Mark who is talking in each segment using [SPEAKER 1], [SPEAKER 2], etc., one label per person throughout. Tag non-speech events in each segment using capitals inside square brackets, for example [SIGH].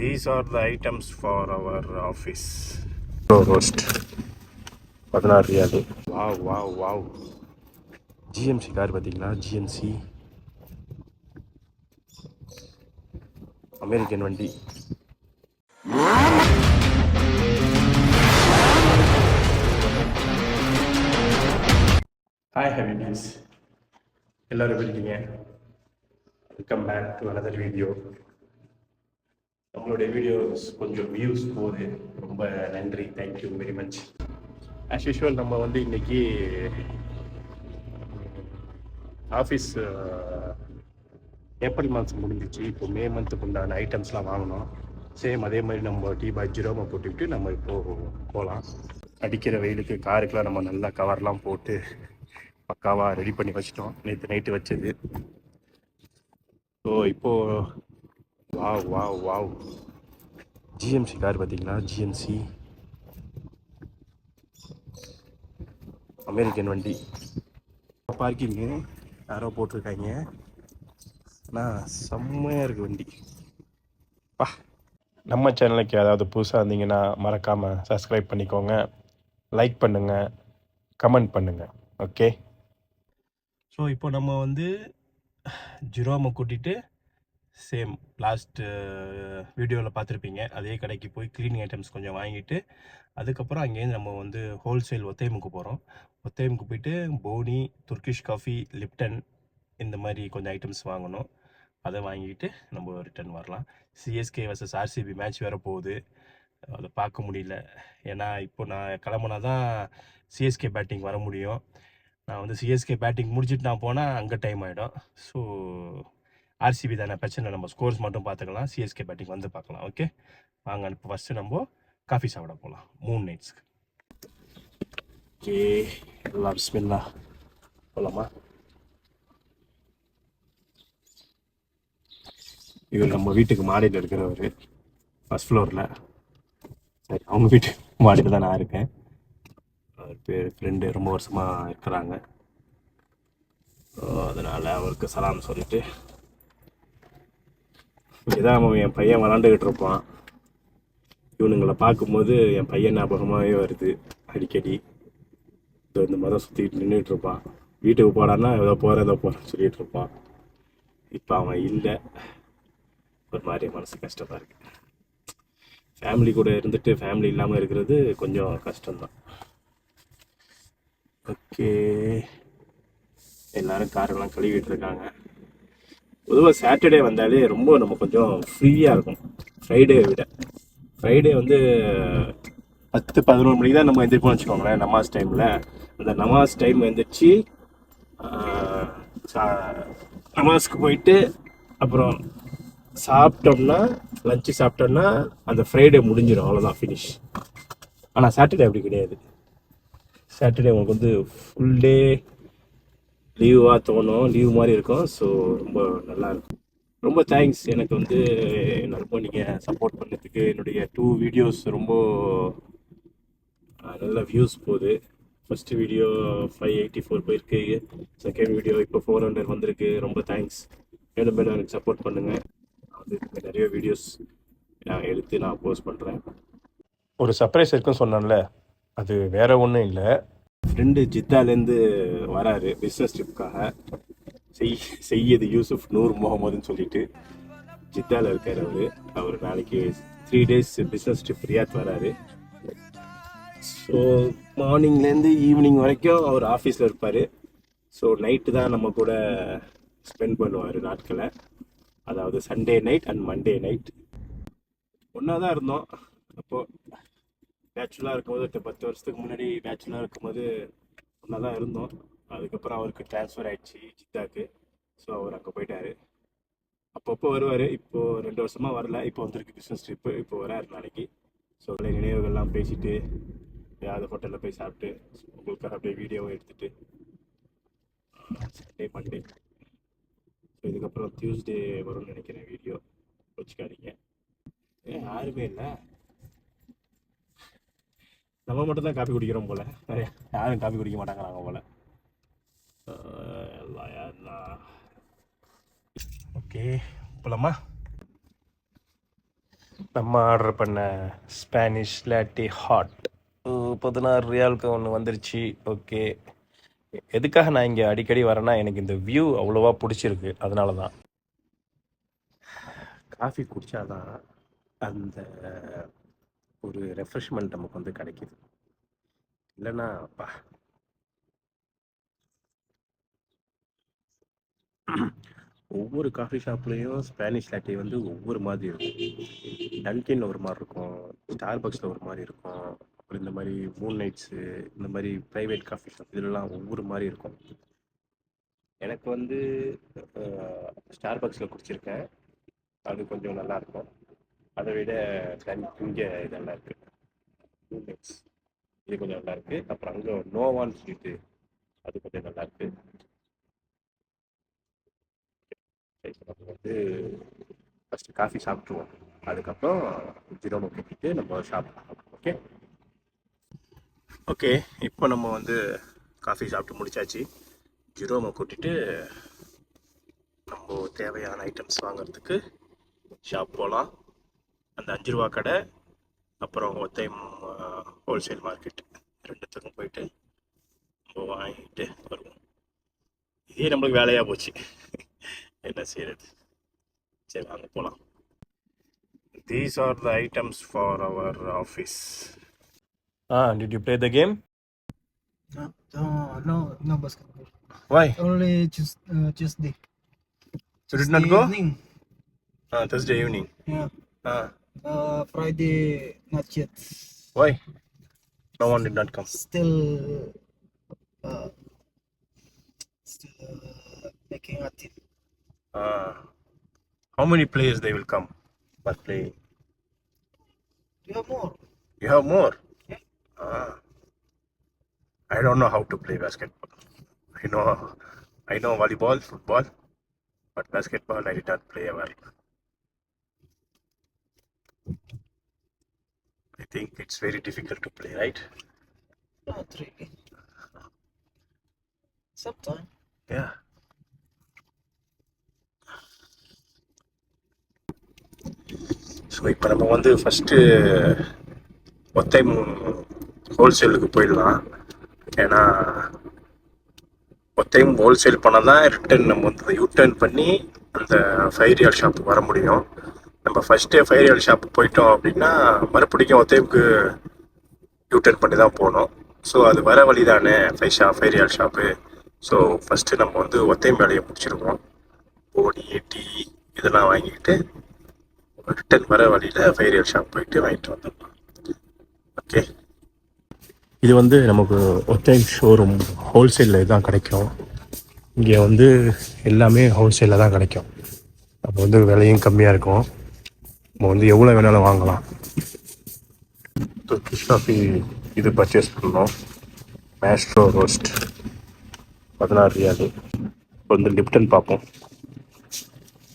[SPEAKER 1] These are the items for our office. Roast பதினாறு riyal. Wow wow wow. GMC car பார்த்தீங்களா? GMC American வண்டி. Hi heavy means எல்லோரும் எப்படி இருக்கீங்க? Welcome back to another video நம்மளுடைய videos கொஞ்சம் views போகுது ரொம்ப நன்றி. Thank you very much as usual நம்ம வந்து இன்னைக்கு ஆஃபீஸ் ஏப்ரல் மந்த்ஸ் முடிஞ்சிச்சு. இப்போ மே மந்த்துக்கு உண்டான ஐட்டம்ஸ்லாம் வாங்கினோம் சேம் அதே மாதிரி நம்ம டீ பாய் ஜீரோமா போட்டுக்கிட்டு நம்ம இப்போது போகலாம் அடிக்கிற வெயிலுக்கு காருக்கெலாம் நம்ம நல்லா கவர்லாம் போட்டு பக்காவாக ரெடி பண்ணி வச்சிட்டோம். நேற்று நைட்டு வச்சது. ஸோ இப்போது wow wow wow GMC car பார்த்தீங்களா? ஜிஎம்சி அமெரிக்கன் வண்டி. பார்க்கிங்கு யாரோ போட்டிருக்காங்க. ஆனால் செம்மையாக இருக்குது வண்டி. பா. நம்ம சேனலுக்கு ஏதாவது புதுசாக இருந்தீங்கன்னா மறக்காமல் சப்ஸ்கிரைப் பண்ணிக்கோங்க. லைக் பண்ணுங்கள் கமெண்ட் பண்ணுங்கள் ஓகே ஸோ இப்போ நம்ம வந்து ஜிரோமை கூட்டிகிட்டு சேம் uh, லாஸ்ட்டு வீடியோவில் பார்த்துருப்பீங்க. அதே கடைக்கு போய் க்ளீனிங் ஐட்டம்ஸ் கொஞ்சம் வாங்கிட்டு அதுக்கப்புறம் அங்கேருந்து நம்ம வந்து ஹோல்சேல் ஒத்தையமுக்கு போகிறோம் ஒத்தையமுக்கு போயிட்டு போனி துர்கிஷ் காஃபி லிப்டன் இந்த மாதிரி கொஞ்சம் ஐட்டம்ஸ் வாங்கணும். அதை வாங்கிட்டு நம்ம ரிட்டர்ன் வரலாம். சிஎஸ்கே வர்சஸ் ஆர்சிபி மேட்ச் வேறு போகுது. அதை பார்க்க முடியல. ஏன்னா இப்போ நான் கிளம்புனா தான் சிஎஸ்கே பேட்டிங் வர முடியும். நான் வந்து சிஎஸ்கே பேட்டிங் முடிச்சுட்டு நான் போனால் அங்கே டைம் ஆகிடும் ஸோ ஆர்சிபி தானே? பிரச்சனை நம்ம ஸ்கோர்ஸ் மட்டும் பார்த்துக்கலாம். சிஎஸ்கே பேட்டிங் வந்து பார்க்கலாம். ஓகே வாங்க இப்போ ஃபஸ்ட்டு நம்ம காஃபி சாப்பிட போகலாம் மூணு நைட்ஸ்க்கு ஓகே எல்லாம் பிஸ்மில்லா. போகலாமா இவர் நம்ம வீட்டுக்கு மாடியில் இருக்கிறவர். ஃபஸ்ட் ஃப்ளோரில் சரி அவங்க வீட்டு மாடியில் தான் நான் இருக்கேன். அவர் பேர் ஃப்ரெண்டு ரொம்ப வருஷமாக இருக்கிறாங்க. அதனால் அவருக்கு சலாம் சொல்லிட்டு இதான் அவன் என் பையன் விளாண்டுக்கிட்டு இருப்பான். இவனுங்களை பார்க்கும்போது என் பையன் ஞாபகமாகவே வருது அடிக்கடி. இதோ இந்த மதம் சுற்றிக்கிட்டு நின்றுட்டு இருப்பான். வீட்டுக்கு போடான்னா ஏதோ போகிறேன் ஏதோ போகிறேன்னு சொல்லிகிட்டு இருப்பான். இப்போ அவன் இல்லை. ஒரு மாதிரி மனசு கஷ்டமாக இருக்கு. ஃபேமிலி கூட இருந்துட்டு ஃபேமிலி இல்லாமல் இருக்கிறது கொஞ்சம் கஷ்டம்தான். ஓகே எல்லோரும் காரெல்லாம் கழுவிட்டு இருக்காங்க. பொதுவாக சாட்டர்டே வந்தாலே ரொம்ப நம்ம கொஞ்சம் ஃப்ரீயாக இருக்கும். ஃப்ரைடே விட. ஃப்ரைடே வந்து பத்து பதினோரு மணிக்கு தான் நம்ம எந்திரிப்போம் வச்சுக்கோங்களேன் நமாஸ் டைமில் அந்த நமாஸ் டைம் எழுந்திரிச்சு சா- நமாஸ்க்கு போயிட்டு அப்புறம் சாப்பிட்டோம்னா லஞ்சு சாப்பிட்டோம்னா அந்த ஃப்ரைடே முடிஞ்சிடும் அவ்வளோதான் ஃபினிஷ் ஆனால் சாட்டர்டே அப்படி கிடையாது. சாட்டர்டே உங்களுக்கு வந்து ஃபுல் டே லீவாக தோணும் லீவ் மாதிரி இருக்கும். ஸோ ரொம்ப நல்லாயிருக்கும் ரொம்ப தேங்க்ஸ் எனக்கு வந்து ரொம்ப நீங்கள் சப்போர்ட் பண்ணதுக்கு என்னுடைய டூ வீடியோஸ் ரொம்ப நல்ல வியூஸ் போகுது. First video five eighty four போயிருக்கு. செகண்ட் வீடியோ இப்போ ஃபோர் ஹண்ட்ரட் வந்திருக்கு. ரொம்ப தேங்க்ஸ் மேலும் மேலும் எனக்கு சப்போர்ட் பண்ணுங்கள் வந்து நிறைய வீடியோஸ் நான் எடுத்து நான் போஸ்ட் பண்ணுறேன் ஒரு சர்ப்ரைஸ் இருக்குன்னு சொன்னேன்ல. அது வேற ஒன்றும் இல்லை. ஃப்ரெண்டு ஜித்தாலேருந்து வராரு பிஸ்னஸ் ட்ரிப்புக்காக செய் செய்யது யூசுஃப் நூர் முகமதுன்னு சொல்லிட்டு ஜித்தால இருக்கார் அவர். அவர் நாளைக்கு three days business trip Riyadh வராரு. ஸோ மார்னிங்லேருந்து ஈவினிங் வரைக்கும் அவர் ஆஃபீஸில் இருப்பார். ஸோ நைட்டு தான் நம்ம கூட ஸ்பெண்ட் பண்ணுவார் நாட்களை. அதாவது Sunday night and Monday night ஒன்றா தான் இருந்தோம். அப்போது பேச்சுலராக இருக்கும்போது பத்து வருஷத்துக்கு முன்னாடி பேச்சுலராக இருக்கும்போது ஒன்றா தான் இருந்தோம். அதுக்கப்புறம் அவருக்கு ட்ரான்ஸ்ஃபர் ஆயிடுச்சு ஜித்தாக்கு ஸோ அவர் அங்கே போயிட்டார். அப்பப்போ வருவார். இப்போது ரெண்டு வருஷமாக வரல. இப்போ வந்திருக்கு பிஸ்னஸ் ட்ரிப்பு இப்போ வராரு நாளைக்கு. ஸோ அதில் நினைவுகள்லாம் பேசிட்டு ஏதாவது ஹோட்டலில் போய் சாப்பிட்டு உங்களுக்காக அப்படியே வீடியோவை எடுத்துட்டு. சண்டே மண்டே ஸோ இதுக்கப்புறம் டியூஸ்டே வரும்னு நினைக்கிறேன் வீடியோ வச்சுக்காதீங்க. ஏன் யாருமே இல்லை. நம்ம மட்டும் தான் காப்பி குடிக்கிறோம் போல. வேற யாரும் காப்பி குடிக்க மாட்டாங்கிறாங்க போல. ஓகே போலாமா? நம்ம ஆர்டர் பண்ண ஸ்பானிஷ் லேட்டி ஹாட். பதினாறு ரியாலுக்கு ஒன்று வந்துருச்சு. ஓகே. எதுக்காக நான் இங்கே அடிக்கடி வரேன்னா எனக்கு இந்த வியூ அவ்வளோவா பிடிச்சிருக்கு. அதனால தான் காஃபி குடித்தாதான் அந்த ஒரு ரெஃப்ரெஷ்மெண்ட் நமக்கு வந்து கிடைக்கிது. இல்லைன்னா அப்பா. ஒவ்வொரு காஃபி ஷாப்லேயும் ஸ்பானிஷ் லாட்டே வந்து ஒவ்வொரு மாதிரி இருக்கும். டன்கின் ஒரு மாதிரி இருக்கும். ஸ்டார் பக்ஸில் ஒரு மாதிரி இருக்கும். அப்புறம் இந்த மாதிரி மூன் நைட்ஸு இந்த மாதிரி ப்ரைவேட் காஃபி ஷாப் இதெல்லாம் ஒவ்வொரு மாதிரி இருக்கும். எனக்கு வந்து ஸ்டார் பக்ஸில் குடிச்சிருக்கேன். அது கொஞ்சம் நல்லா இருக்கும். அதை விட தனி இங்கே இது நல்லா இருக்கு இது கொஞ்சம் நல்லா இருக்கு. அப்புறம் அங்கே நோவான்னு சொல்லிட்டு அது கொஞ்சம் நல்லா இருக்கு. நம்ம வந்து ஃபஸ்ட்டு காஃபி சாப்பிட்ருவோம் அதுக்கப்புறம் ஜீரோமோ கட்டிட்டு நம்ம சாப்பிடலாம் ஓகே ஓகே இப்போ நம்ம வந்து காஃபி சாப்பிட்டு முடிச்சாச்சு. ஜீரோமோ கூட்டிட்டு நம்ம தேவையான ஐட்டம்ஸ் வாங்குறதுக்கு ஷாப் போகலாம் அந்த அஞ்சு ரூபா கடை அப்புறம் ஒத்தையம் ஹோல்சேல் மார்க்கெட் ரெண்டுத்துக்கும் போயிட்டு நம்ம வாங்கிட்டு வருவோம் இதே நம்மளுக்கு வேலையாக போச்சு என்ன செய்யறது சரி வாங்க போகலாம் these are the items for our office ah did you play the game
[SPEAKER 2] No, no, no, no basketball.
[SPEAKER 1] Why
[SPEAKER 2] Only Tues- uh, Tuesday.
[SPEAKER 1] You did not
[SPEAKER 2] Tuesday
[SPEAKER 1] go?
[SPEAKER 2] Evening.
[SPEAKER 1] Ah Thursday evening
[SPEAKER 2] Yeah.
[SPEAKER 1] Ah
[SPEAKER 2] Uh, Friday, not yet.
[SPEAKER 1] Why? no one did not come
[SPEAKER 2] Still, uh, still uh, making a team.
[SPEAKER 1] Ah, how many players they will come playing?
[SPEAKER 2] Do you have more?
[SPEAKER 1] You have more?
[SPEAKER 2] Yeah.
[SPEAKER 1] Ah. I don't know how to play basketball. I know I know volleyball, football, but basketball I did not play well. I think it's very difficult to play, right?
[SPEAKER 2] Not really. Sometime.
[SPEAKER 1] Yeah. So இப்போ நம்ம வந்து first ஒத்தை ஹோல்சேலுக்கு போயிடலாம் ஏன்னா ஒத்தையும் wholesale பண்ணால் தான் return நம்ம வந்து யூ டர்ன் பண்ணி அந்த ஃபைரியல் ஷாப்புக்கு வர முடியும் நம்ம ஃபஸ்ட்டே ஃபைரியல் ஷாப்பு போயிட்டோம் அப்படின்னா மறுபடியும் ஒத்தையுக்கு யூ டர்ன் பண்ணி தான் போகணும் ஸோ அது வர வழி தானே ஃபைஷா ஃபைரியல் ஷாப்பு ஸோ ஃபஸ்ட்டு நம்ம வந்து ஒத்தையும் வேலையை முடிச்சிருவோம். போடி டீ இதெல்லாம் வாங்கிக்கிட்டு ரிட்டர்ன் வர வழியில் ஃபைரியல் ஷாப் போயிட்டு வாங்கிட்டு வந்துடலாம். ஓகே இது வந்து நமக்கு ஒத்தை ஷோரூம் ஹோல்சேலில் தான் கிடைக்கும். இங்கே வந்து எல்லாமே ஹோல்சேலில் தான் கிடைக்கும். அப்போ வந்து விலையும் கம்மியாக இருக்கும். நம்ம வந்து எவ்வளோ வேணாலும் வாங்கலாம். துர்க்கிஷ் காஃபி இது பர்ச்சேஸ் பண்ணோம். மேஸ்ட்ரோ ரோஸ்ட் பதினாறு ரியாலு இப்போ வந்து லிப்டன் பார்ப்போம்.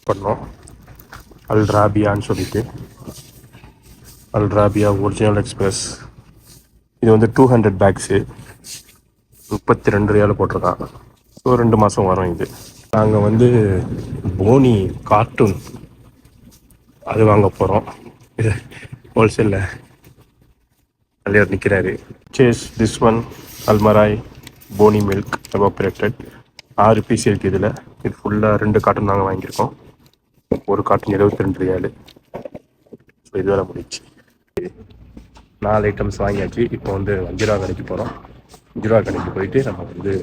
[SPEAKER 1] பண்ணோம். அல் ராபியான்னு சொல்லிட்டு. அல் ராபியா ஒரிஜினல் எக்ஸ்பிரஸ் இது வந்து டூ ஹண்ட்ரட் பேக்ஸு முப்பத்தி ரெண்டு ரியால் போட்டிருக்கான் ஸோ ரெண்டு மாதம் வரும் இது. நாங்கள் வந்து போனி கார்ட்டூன் அது வாங்க போகிறோம் இது ஹோல்சேலில் தலைவர் நிற்கிறாரு சேஸ் திஸ் ஒன் அல்மராய் போனி மில்க் எவாபரேட்டட் ஆறு பீஸ் இருக்குது இதில். இது ஃபுல்லாக ரெண்டு காட்டன் நாங்கள் வாங்கியிருக்கோம். ஒரு காட்டன் இருபத்தி ரெண்டு ரியாலு ஸோ இது வேலை முடிச்சு. நாலு ஐட்டம்ஸ் வாங்கியாச்சு. இப்போ வந்து அஞ்சு கடைக்கு போகிறோம் அஞ்சு கடைக்கு போயிட்டு நம்ம வந்து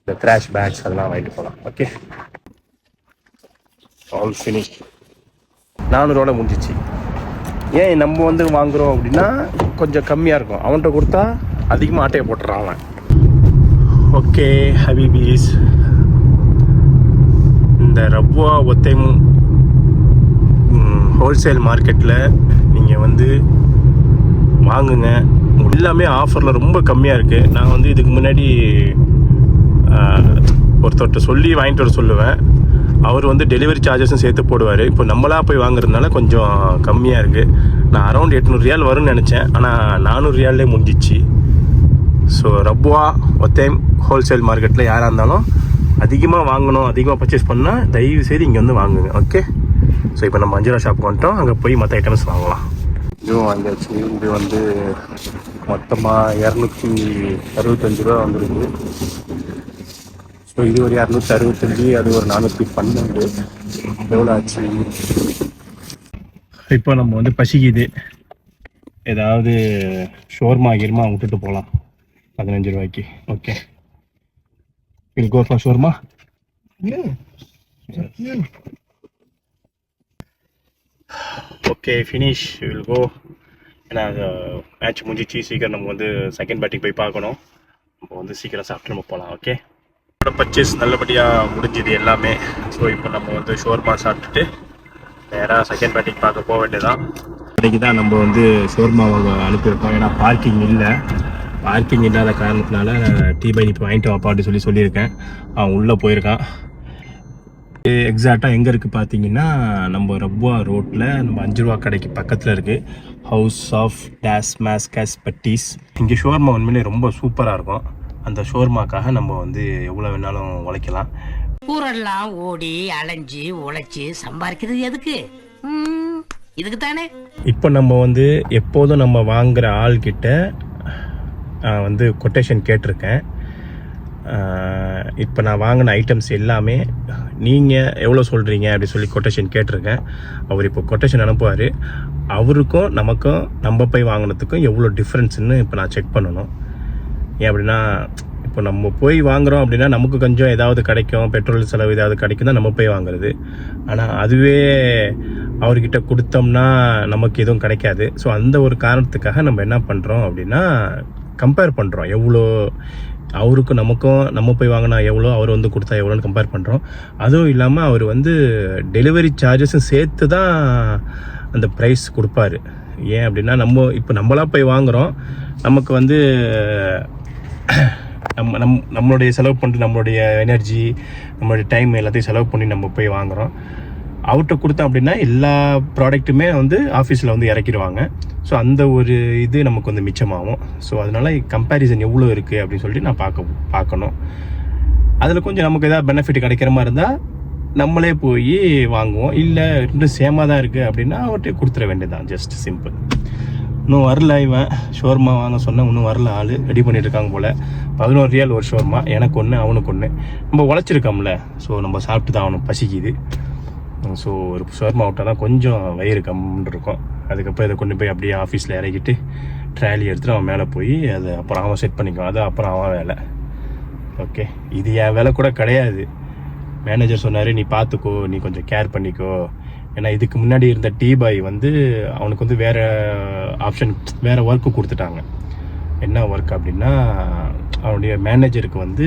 [SPEAKER 1] இந்த த்ராஷ் பேக்ஸ் அதெல்லாம் வாங்கிட்டு போகலாம் ஓகே ஆல் ஃபினிஷ் நானூறுவால முடிஞ்சிச்சு. ஏன் நம்ம வந்து வாங்குகிறோம் அப்படின்னா கொஞ்சம் கம்மியாக இருக்கும். அவன்கிட்ட கொடுத்தா அதிகமாக ஆட்டையை போட்டுறான் அவன். ஓகே ஹபிபீஸ். இந்த ரப்வா ஒத்தையும் ஹோல்சேல் மார்க்கெட்டில் நீங்கள் வந்து வாங்குங்க. எல்லாமே ஆஃபரில் ரொம்ப கம்மியாக இருக்குது நான் வந்து இதுக்கு முன்னாடி ஒருத்தர்கிட்ட சொல்லி வாங்கிட்டு வர சொல்லுவேன். அவர் வந்து டெலிவரி சார்ஜஸும் சேர்த்து போடுவார். இப்போ நம்மளாக போய் வாங்குறதுனால கொஞ்சம் கம்மியாக இருக்குது நான் அரௌண்ட் எட்நூறு ரியால் வரும்னு நினச்சேன். ஆனால் நானூறு ரியால்லே முடிஞ்சிச்சு. ஸோ ரப்வா ஒத்தேம் ஹோல்சேல் மார்க்கெட்டில் யாராக இருந்தாலும் அதிகமாக வாங்கணும் அதிகமாக பர்ச்சேஸ் பண்ணால் தயவு செய்து இங்கே வந்து வாங்குங்க ஓகே ஸோ இப்போ நம்ம மஞ்சுரா ஷாப் வந்துட்டோம். அங்கே போய் மற்ற ஐட்டம்ஸ் வாங்கலாம். இதுவும் வாங்கியாச்சு இது வந்து மொத்தமாக இரநூத்தி அறுபத்தஞ்சு ரூபா வந்துருக்கு. ஸோ இது ஒரு இரநூத்தி அறுபத்தஞ்சு அது ஒரு நானூற்றி பன்னெண்டு. எவ்வளோ ஆச்சு? இப்போ நம்ம வந்து பசிக்குது. ஏதாவது ஷோர்மா கீர்மா விட்டுட்டு போகலாம். பதினஞ்சு ரூபாய்க்கு. Okay. Will go for shawarma? Okay finish will go ஏன்னா மேட்ச் முடிஞ்சிச்சு. சீக்கிரம் நம்ம வந்து செகண்ட் பேட்டிங் போய் பார்க்கணும். நம்ம வந்து சீக்கிரம் சாப்பிட்டு நம்ம போகலாம். ஓகே பர்ச்சேஸ் நல்லபடியாக முடிஞ்சுது எல்லாமே. ஸோ இப்போ நம்ம வந்து ஷோர்மா சாப்பிட்டுட்டு நேராக செகண்ட் பேட்டிங் பார்க்க போக வேண்டியதான் இன்றைக்கி தான் நம்ம வந்து ஷோர்மா அனுப்பியிருக்கோம். ஏன்னா பார்க்கிங் இல்லை. பார்க்கிங் இல்லாத காரணத்தினால டீ பை இப்போ வாங்கிட்டு வாப்பாட்டு சொல்லி சொல்லியிருக்கேன். அவன் உள்ளே போயிருக்கான். எக்ஸாக்டாக எங்கே இருக்குது பார்த்தீங்கன்னா நம்ம ரப்வா ரோட்டில் நம்ம அஞ்சு ரூபா கடைக்கு பக்கத்தில் இருக்குது ஹவுஸ் ஆஃப் டேஸ் மேஸ் கேஸ் பட்டீஸ் இங்கே ஷோர்மா உண்மையிலே ரொம்ப சூப்பராக இருக்கும். அந்த ஷோர்மாக்காக நம்ம வந்து எவ்வளோ வேணாலும் உழைக்கலாம்.
[SPEAKER 3] ஊரெல்லாம் ஓடி அலைஞ்சு உழைச்சு சம்பாதிக்கிறது எதுக்கு? ம், இதுக்கு தானே
[SPEAKER 1] இப்போ நம்ம வந்து எப்போதும் நம்ம வாங்குற ஆள்கிட்ட வந்து கொட்டேஷன் கேட்டிருக்கேன். இப்போ நான் வாங்கின ஐட்டம்ஸ் எல்லாமே நீங்கள் எவ்வளோ சொல்கிறீங்க அப்படி சொல்லி கொட்டேஷன் கேட்டிருக்கேன். அவர் இப்போ கொட்டேஷன் அனுப்புவார். அவருக்கும் நமக்கும் நம்ம போய் வாங்கினதுக்கும் எவ்வளோ டிஃப்ரென்ஸ்னு இப்போ நான் செக் பண்ணணும். ஏன் அப்படின்னா இப்போ நம்ம போய் வாங்குகிறோம் அப்படின்னா நமக்கு கொஞ்சம் ஏதாவது கிடைக்கும் பெட்ரோல் செலவு ஏதாவது கிடைக்கும் தான் நம்ம போய் வாங்குறது. ஆனால் அதுவே அவர்கிட்ட கொடுத்தோம்னா நமக்கு எதுவும் கிடைக்காது. ஸோ அந்த ஒரு காரணத்துக்காக நம்ம என்ன பண்ணுறோம் அப்படின்னா கம்பேர் பண்ணுறோம் எவ்வளோ அவருக்கும் நமக்கும் நம்ம போய் வாங்கினா எவ்வளோ அவர் வந்து கொடுத்தா எவ்வளோன்னு கம்பேர் பண்ணுறோம் அதுவும் இல்லாமல் அவர் வந்து டெலிவரி சார்ஜஸும் சேர்த்து தான் அந்த ப்ரைஸ் கொடுப்பாரு. ஏன் அப்படின்னா நம்ம இப்போ நம்மளா போய் வாங்குறோம். நமக்கு வந்து [CLEARS THROAT] நம்ம நம் நம்மளுடைய செலவு பண்ணிட்டு நம்மளுடைய எனர்ஜி நம்மளுடைய டைம் எல்லாத்தையும் செலவு பண்ணி நம்ம போய் வாங்குறோம். அவர்கிட்ட கொடுத்தோம் அப்படின்னா எல்லா ப்ராடக்ட்டுமே வந்து ஆஃபீஸில் வந்து இறக்கிடுவாங்க. ஸோ அந்த ஒரு இது நமக்கு வந்து மிச்சமாகும். ஸோ அதனால் கம்பேரிசன் எவ்வளோ இருக்குது அப்படின்னு சொல்லிட்டு நான் பார்க்க பார்க்கணும். அதில் கொஞ்சம் நமக்கு எதாவது பெனிஃபிட் கிடைக்கிற மாதிரி இருந்தால் நம்மளே போய் வாங்குவோம். இல்லை ரெண்டும் சேமாக தான் இருக்குது அப்படின்னா அவர்கிட்ட கொடுத்துட வேண்டியதுதான். ஜஸ்ட் சிம்பிள் இன்னும் வரல இவன். ஷோர்மா வாங்க சொன்னேன் இன்னும் வரல ஆள். ரெடி பண்ணிட்டு இருக்காங்க போல். பதினோரு ரியால் ஒரு ஷோர்மா. எனக்கு ஒன்று அவனுக்கு ஒன்று நம்ம உழைச்சிருக்கோம்ல. ஸோ நம்ம சாப்பிட்டு தான் அவனுக்கு பசிக்குது. ஸோ ஒரு ஷோர்மா விட்டால் தான் கொஞ்சம் வயிறு கம்முன்னு இருக்கும் அதுக்கப்புறம் இதை கொண்டு போய் அப்படியே ஆஃபீஸில் இறக்கிட்டு ட்ராலி எடுத்துகிட்டு அவன் மேலே போய் அதை அப்புறம் அவன் செட் பண்ணிக்குவான். அது அப்புறம் அவன் வேலை. ஓகே இது என் வேலை கூட கிடையாது. மேனேஜர் சொன்னார் நீ பார்த்துக்கோ நீ கொஞ்சம் கேர் பண்ணிக்கோ. ஏன்னா இதுக்கு முன்னாடி இருந்த டீ பாய் வந்து அவனுக்கு வந்து வேற ஆப்ஷன் வேற ஒர்க்கு கொடுத்துட்டாங்க. என்ன ஒர்க் அப்படின்னா அவனுடைய மேனேஜருக்கு வந்து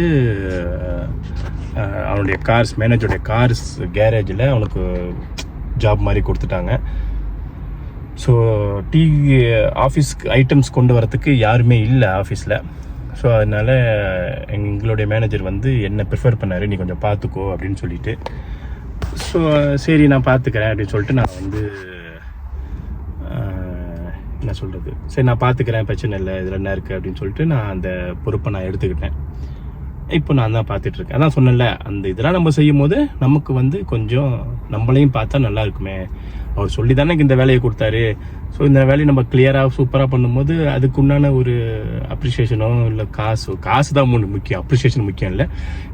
[SPEAKER 1] அவனுடைய கார்ஸ் மேனேஜருடைய கார்ஸ் கேரேஜில் அவனுக்கு ஜாப் மாதிரி கொடுத்துட்டாங்க. ஸோ டீ ஆஃபீஸ்க்கு ஐட்டம்ஸ் கொண்டு வரத்துக்கு யாருமே இல்லை ஆஃபீஸில் ஸோ அதனால் எங்களுடைய மேனேஜர் வந்து என்ன ப்ரிஃபர் பண்ணார் நீ கொஞ்சம் பார்த்துக்கோ அப்படின்னு சொல்லிட்டு ஸோ சரி நான் பார்த்துக்கிறேன் அப்படின்னு சொல்லிட்டு நான் வந்து என்ன சொல்கிறது சரி நான் பார்த்துக்கிறேன் பிரச்சனை இல்லை இதில் என்ன இருக்குது அப்படின்னு சொல்லிட்டு நான் அந்த பொறுப்பை நான் எடுத்துக்கிட்டேன். இப்போ நான் தான் பார்த்துட்டு இருக்கேன் அதான் சொன்னேன்ல அந்த இதெல்லாம் நம்ம செய்யும் போது நமக்கு வந்து கொஞ்சம் நம்மளையும் பார்த்தா நல்லா இருக்குமே. அவர் சொல்லி தானே இந்த வேலையை கொடுத்தாரு. ஸோ இந்த வேலையை நம்ம கிளியராக சூப்பராக பண்ணும்போது அதுக்கு உண்டான ஒரு அப்ரிஷியேஷனோ இல்லை காசு காசு தான் முக்கியம். அப்ரிஷியேஷன் முக்கியம் இல்லை.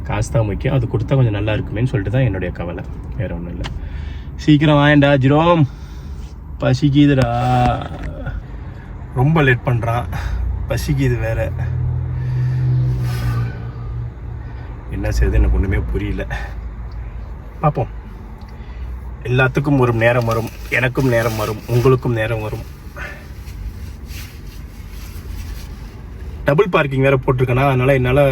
[SPEAKER 1] காசு தான் முக்கியம். அது கொடுத்தா கொஞ்சம் நல்லா இருக்குமேன்னு சொல்லிட்டு தான் என்னுடைய கவலை. வேற ஒன்றும் இல்லை. சீக்கிரம் வாயண்டா ஜிரோம். பசிக்குதுடா. ரொம்ப லேட் பண்ணுறான் பசிக்குது வேறு. என்ன செய்யுது எனக்கு ஒன்றுமே புரியல. பார்ப்போம் எல்லாத்துக்கும் ஒரு நேரம் வரும் எனக்கும் நேரம் வரும் உங்களுக்கும் நேரம் வரும். டபுள் பார்க்கிங் வேறு போட்டிருக்கேன்னா அதனால் என்னால்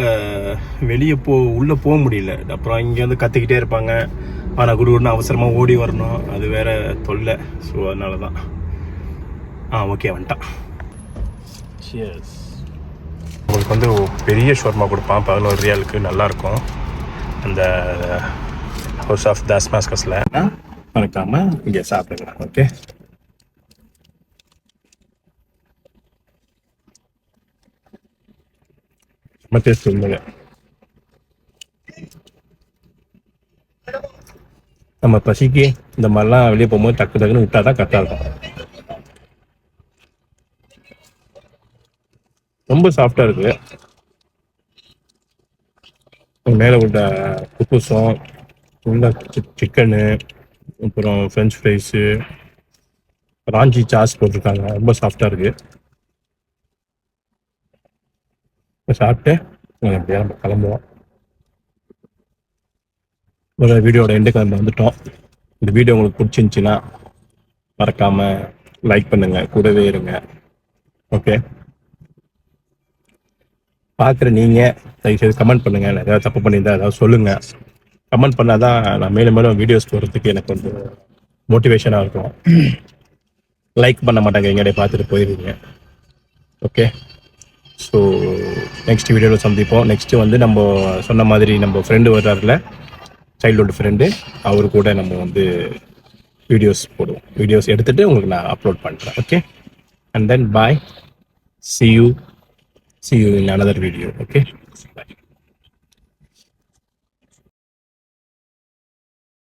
[SPEAKER 1] வெளியே போ உள்ளே போக முடியல. அப்புறம் இங்கே வந்து கற்றுக்கிட்டே இருப்பாங்க. ஆனால் குருன்னு அவசரமாக ஓடி வரணும். அது வேறு தொல்லை. ஸோ அதனால தான் ஆ ஓகே வந்துட்டான். சியர்ஸ் உங்களுக்கு வந்து பெரிய ஷோர்மா கொடுப்பான். பதினோரு ரியாலுக்கு நல்லாயிருக்கும் அந்த ஹவுஸ் ஆஃப் தாஸ் மாஸ்கஸில் மறக்காம இங்கே சாப்பிடுங்க ஓகே சும்மா டேஸ்ட் உண்மையில. நம்ம பசிக்கு இந்த மாதிரிலாம் வெளியே போகும்போது டக்கு டக்குன்னு விட்டால் தான் கரெக்டாக இருக்கும். ரொம்ப சாஃப்டாக இருக்கு. மேலே விட்ட குப்பூசம் உள்ள சிக்கனு அப்புறம் ஃப்ரெஞ்ச் ஃப்ரைஸு ராஞ்சி சாஸ் போட்டிருக்காங்க. ரொம்ப சாஃப்டாக இருக்கு. சாப்பிட்டு அப்படியே நம்ம கிளம்புவோம். ஒரு வீடியோட எண்டுக்கு நம்ம வந்துட்டோம். இந்த வீடியோ உங்களுக்கு பிடிச்சிருந்துச்சின்னா மறக்காம லைக் பண்ணுங்க. கூடவே இருங்க. ஓகே பார்க்குற நீங்கள் தயவுசெய்து கமெண்ட் பண்ணுங்க. ஏதாவது தப்பு பண்ணியிருந்தா ஏதாவது சொல்லுங்கள் கமெண்ட் பண்ணால் தான் நான் மேலும் மேலும் வீடியோஸ் போடுறதுக்கு எனக்கு கொஞ்சம் மோட்டிவேஷனாக இருக்கும். லைக் பண்ண மாட்டாங்க. எங்கடைய பார்த்துட்டு போயிருவீங்க. ஓகே ஸோ நெக்ஸ்ட் வீடியோவில் சந்திப்போம். நெக்ஸ்ட்டு வந்து நம்ம சொன்ன மாதிரி நம்ம ஃப்ரெண்டு வர்றாருல சைல்ட்ஹுட் ஃப்ரெண்டு அவர் கூட நம்ம வந்து வீடியோஸ் போடுவோம். வீடியோஸ் எடுத்துகிட்டு உங்களுக்கு நான் அப்லோட் பண்ணுறேன் okay and then bye see you see you in another video okay bye